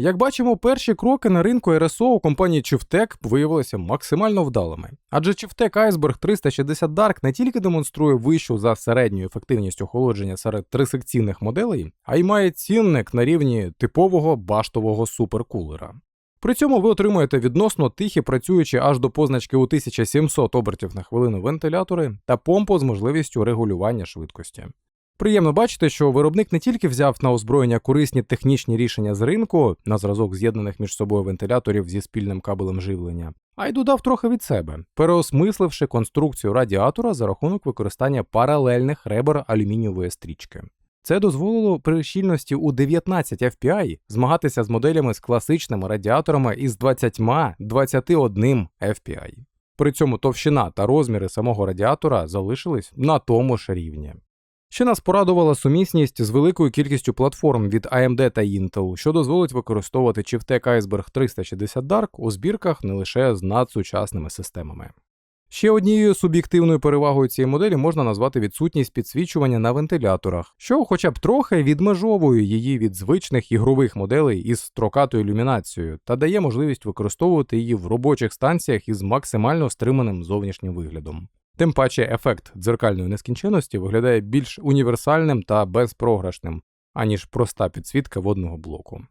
Як бачимо, перші кроки на ринку RSO у компанії Chivtech виявилися максимально вдалими. Адже Chivtech Iceberg 360 Dark не тільки демонструє вищу за середню ефективність охолодження серед трисекційних моделей, а й має цінник на рівні типового баштового суперкулера. При цьому ви отримуєте відносно тихі, працюючи аж до позначки у 1700 обертів на хвилину вентилятори та помпу з можливістю регулювання швидкості. Приємно бачити, що виробник не тільки взяв на озброєння корисні технічні рішення з ринку на зразок з'єднаних між собою вентиляторів зі спільним кабелем живлення, а й додав трохи від себе, переосмисливши конструкцію радіатора за рахунок використання паралельних ребер алюмінієвої стрічки. Це дозволило при щільності у 19 FPI змагатися з моделями з класичними радіаторами із 20-21 FPI. При цьому товщина та розміри самого радіатора залишились на тому ж рівні. Ще нас порадувала сумісність з великою кількістю платформ від AMD та Intel, що дозволить використовувати Chivtech Iceberg 360 Dark у збірках не лише з надсучасними системами. Ще однією суб'єктивною перевагою цієї моделі можна назвати відсутність підсвічування на вентиляторах, що хоча б трохи відмежовує її від звичних ігрових моделей із строкатою ілюмінацією та дає можливість використовувати її в робочих станціях із максимально стриманим зовнішнім виглядом. Тим паче ефект дзеркальної нескінченності виглядає більш універсальним та безпрограшним, аніж проста підсвітка водного блоку.